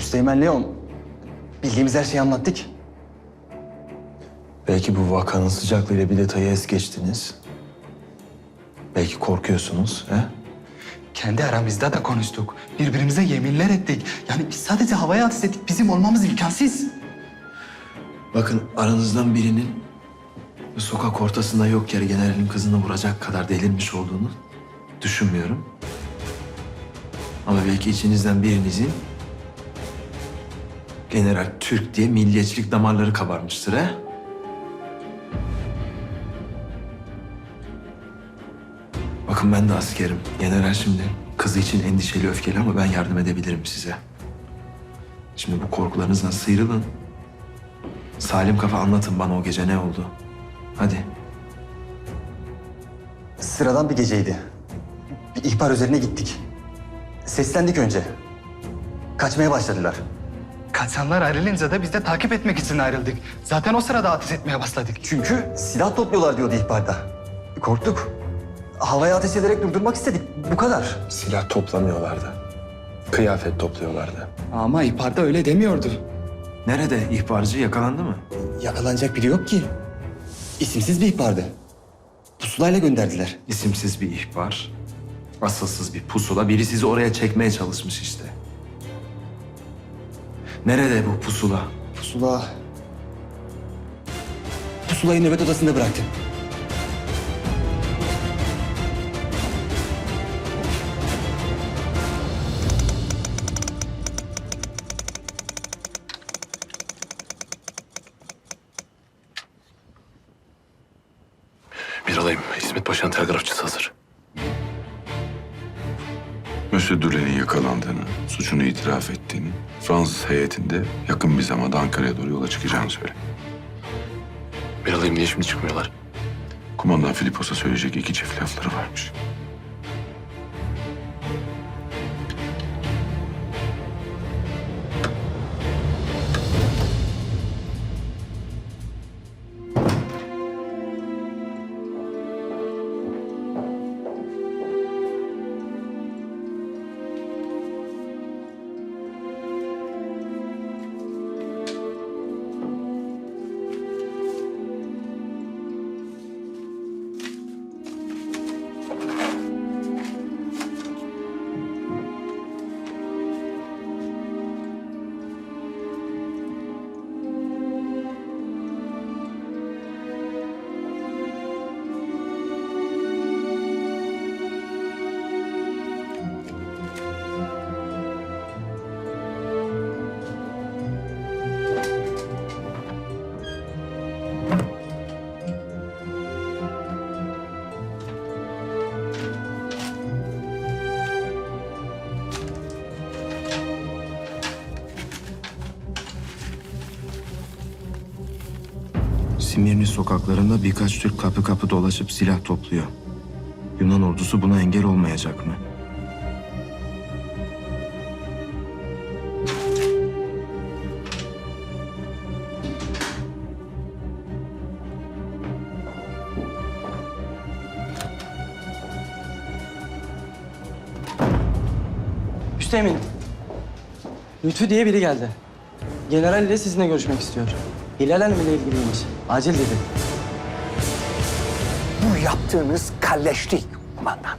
Üsteğmen Leon, bildiğimiz her şeyi anlattık. Belki bu vakanın sıcaklığıyla bir detayı es geçtiniz. Belki korkuyorsunuz, he? Kendi aramızda da konuştuk. Birbirimize yeminler ettik. Yani biz sadece havaya ateş ettik. Bizim olmamız imkansız. Bakın aranızdan birinin sokak ortasında yok yere generalin kızını vuracak kadar delirmiş olduğunu düşünmüyorum. Ama belki içinizden birinizin General Türk diye milliyetçilik damarları kabarmıştır he? Bakın ben de askerim. General şimdi kızı için endişeli öfkeli ama ben yardım edebilirim size. Şimdi bu korkularınızdan sıyrılın. Salim kafa anlatın bana o gece ne oldu. Hadi. Sıradan bir geceydi. Bir ihbar üzerine gittik. Seslendik önce. Kaçmaya başladılar. Kaçanlar ayrılınca da biz de takip etmek için ayrıldık. Zaten o sırada ateş etmeye başladık. Çünkü silah topluyorlar diyordu ihbarda. Korktuk. Havaya ateş ederek durdurmak istedik. Bu kadar. Silah toplamıyorlardı. Kıyafet topluyorlardı. Ama ihbarda öyle demiyordu. Nerede? İhbarcı yakalandı mı? Yakalanacak biri yok ki. İsimsiz bir ihbardı. Pusulayla gönderdiler. İsimsiz bir ihbar. Asılsız bir pusula. Biri sizi oraya çekmeye çalışmış işte. Nerede bu pusula? Pusula... Pusulayı nöbet odasında bıraktım. Bir alayım. İsmet Paşa'nın telgrafçısı hazır. Monsieur Duren'in yakalandığını, suçunu itiraf ettiğini, Fransız heyetinde yakın bir zamanda Ankara'ya doğru yola çıkacağını söyle. Bir alayım niye şimdi çıkmıyorlar? Kumandan Filipos'a söyleyecek iki çift lafları varmış. Simirni sokaklarında birkaç Türk kapı kapı dolaşıp silah topluyor. Yunan ordusu buna engel olmayacak mı? Üsteğmenim. Lütfü diye biri geldi. General ile sizinle görüşmek istiyor. Hilal Hanım ile ilgiliymiş. Acil dedi. Bu yaptığınız kalleşlik kumandan.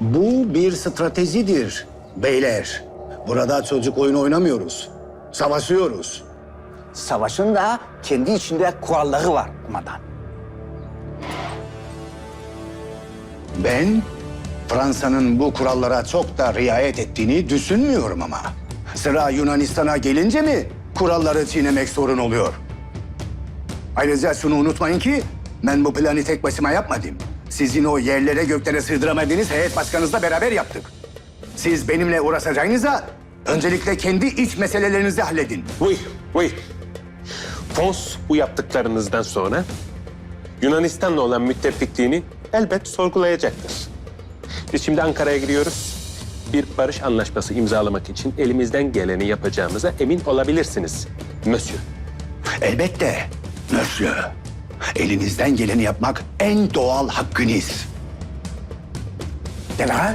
Bu bir stratejidir beyler. Burada çocuk oyunu oynamıyoruz. Savaşıyoruz. Savaşın da kendi içinde kuralları var kumandan. Ben Fransa'nın bu kurallara çok da riayet ettiğini düşünmüyorum ama. Sıra Yunanistan'a gelince mi kuralları çiğnemek sorun oluyor? Ayrıca şunu unutmayın ki ben bu planı tek başıma yapmadım. Sizin o yerlere göklere sığdıramadığınız heyet başkanınızla beraber yaptık. Siz benimle uğraşacağınıza öncelikle kendi iç meselelerinizi halledin. Buyur, buyur. Fons bu yaptıklarınızdan sonra Yunanistan'la olan müttefikliğini elbet sorgulayacaktır. Biz şimdi Ankara'ya gidiyoruz bir barış anlaşması imzalamak için elimizden geleni yapacağımıza emin olabilirsiniz. Monsieur. Elbette. Monsieur. Elinizden geleni yapmak en doğal hakkınız. General.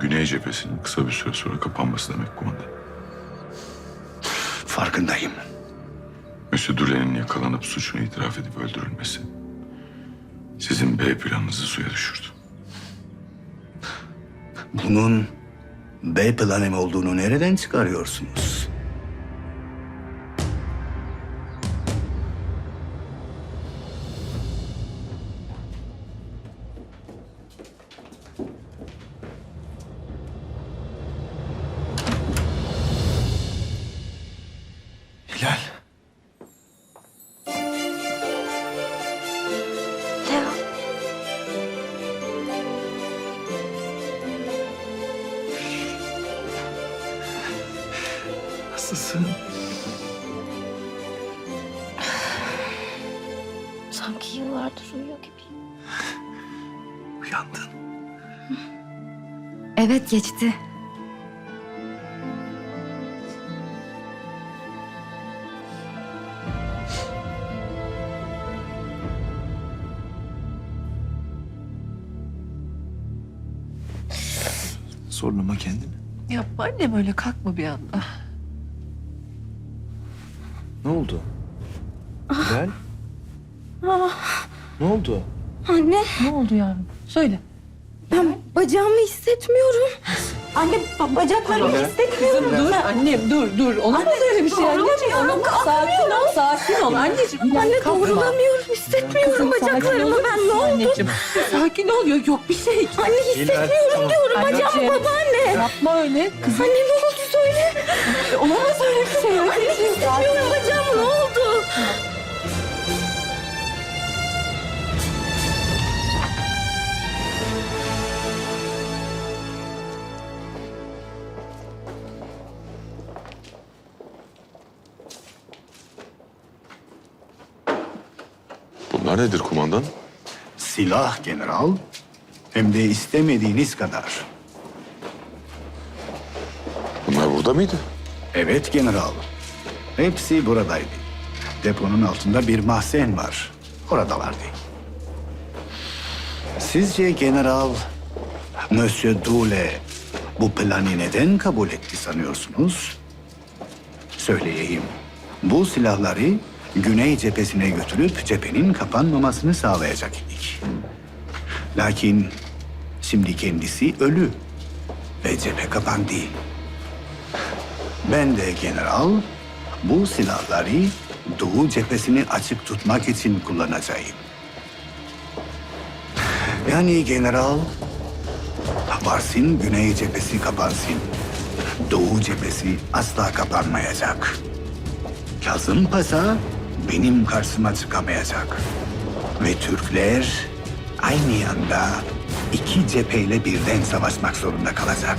Güney cephesinin kısa bir süre sonra kapanması demek kumandan. Farkındayım. Monsieur Duren'in yakalanıp suçunu itiraf edip öldürülmesi sizin B planınızı suya düşürdü. Bunun B planı olduğunu nereden çıkarıyorsunuz? Nasılsın? Sanki yıllardır uyuyor gibiyim. Uyandın. Evet geçti. Zorlama kendini. Yapma anne böyle kalkma bir anda. Ne oldu? Hilal? ne oldu? Anne Ne oldu yavrum? Söyle. ben bacağımı hissetmiyorum. Anne ba- bacaklarımı hissetmiyorum. Dur annem dur dur. Olamaz öyle bir şey anneciğim. Sakin ol sakin ol anneciğim. Anne kalkma. doğrulamıyorum hissetmiyorum Kızım, sakin bacaklarımı olur ben musun ne oldu? Anneciğim. Sakin ol yok, yok bir şey. Anne hissetmiyorum diyorum bacağımı Anneciğim. babaanne. Yapma öyle. Kızım Anne ne oldu. Olamaz öyle bir şey. Anne hissetmiyorum bacağımı ne oldu? Bunlar nedir kumandan? Silah general. Hem de istemediğiniz kadar. Bunlar burada mıydı? Evet general. Hepsi buradaydı. Deponun altında bir mahzen var. Oradalardı. Sizce general Monsieur Dule bu planı neden kabul etti sanıyorsunuz? Söyleyeyim. Bu silahları Güney cephesine götürüp cephenin kapanmamasını sağlayacak idik. Lakin şimdi kendisi ölü ve cephe kapandı. Ben de general bu silahları Doğu cephesini açık tutmak için kullanacağım. Yani general varsın Güney cephesi kapansın. Doğu cephesi asla kapanmayacak. Kazım Paşa benim karşıma çıkamayacak. Ve Türkler aynı anda iki cepheyle birden savaşmak zorunda kalacak.